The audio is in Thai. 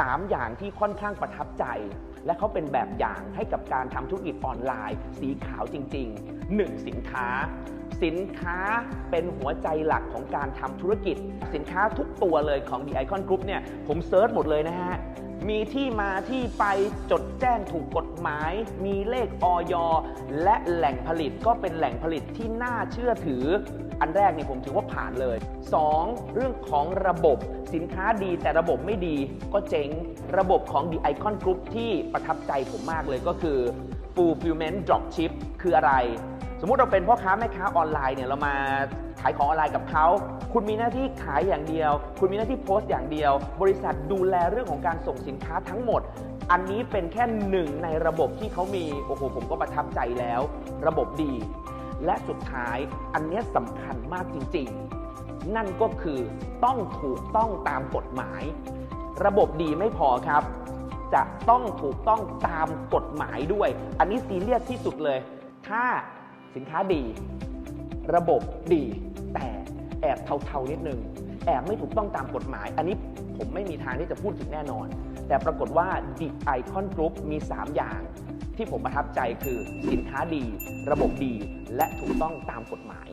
3 อย่างที่ค่อนข้างประทับใจ และเขาเป็นแบบอย่างให้กับการทำธุรกิจออนไลน์ สีขาวจริง ๆ 1. สินค้า สินค้าเป็นหัวใจหลักของการทำธุรกิจ สินค้าทุกตัวเลยของ The Icon Group เนี่ยผมเซิร์ชหมดเลยนะฮะ มีที่มาที่ไปจดแจ้งถูกกฎหมาย มีเลขออยและแหล่งผลิตก็เป็นแหล่งผลิตที่น่าเชื่อถือ อันแรกเนี่ยผมถือว่าผ่านเลย 2. เรื่องของระบบสินค้าดีแต่ระบบไม่ดีก็เจ๊งระบบของ The Icon Group ที่ประทับใจผมมากเลยก็คือ Fulfillment Dropship คืออะไร สมมุติเราเป็นพ่อค้าแม่ค้าออนไลน์เนี่ยเรามาขายของออนไลน์กับเขา คุณมีหน้าที่ขายอย่างเดียว คุณมีหน้าที่โพสต์อย่างเดียว บริษัทดูแลเรื่องของการส่งสินค้าทั้งหมด อันนี้เป็นแค่หนึ่งในระบบที่เขามี โอ้โห ผมก็ประทับใจแล้ว ระบบดี และสุดท้ายอันนี้สำคัญมากจริง ๆ นั่นก็คือต้องถูกต้องตามกฎหมาย ระบบดีไม่พอครับ จะต้องถูกต้องตามกฎหมายด้วย อันนี้ซีเรียสที่สุดเลย ถ้า สินค้าดี ระบบดี แต่แอบเทาๆนิดนึง แอบไม่ถูกต้องตามกฎหมาย อันนี้ผมไม่มีทางที่จะพูดถึงแน่นอน แต่ปรากฏว่า The Icon Group มี 3 อย่าง ที่ผมประทับใจคือสินค้าดี ระบบดี และถูกต้องตามกฎหมาย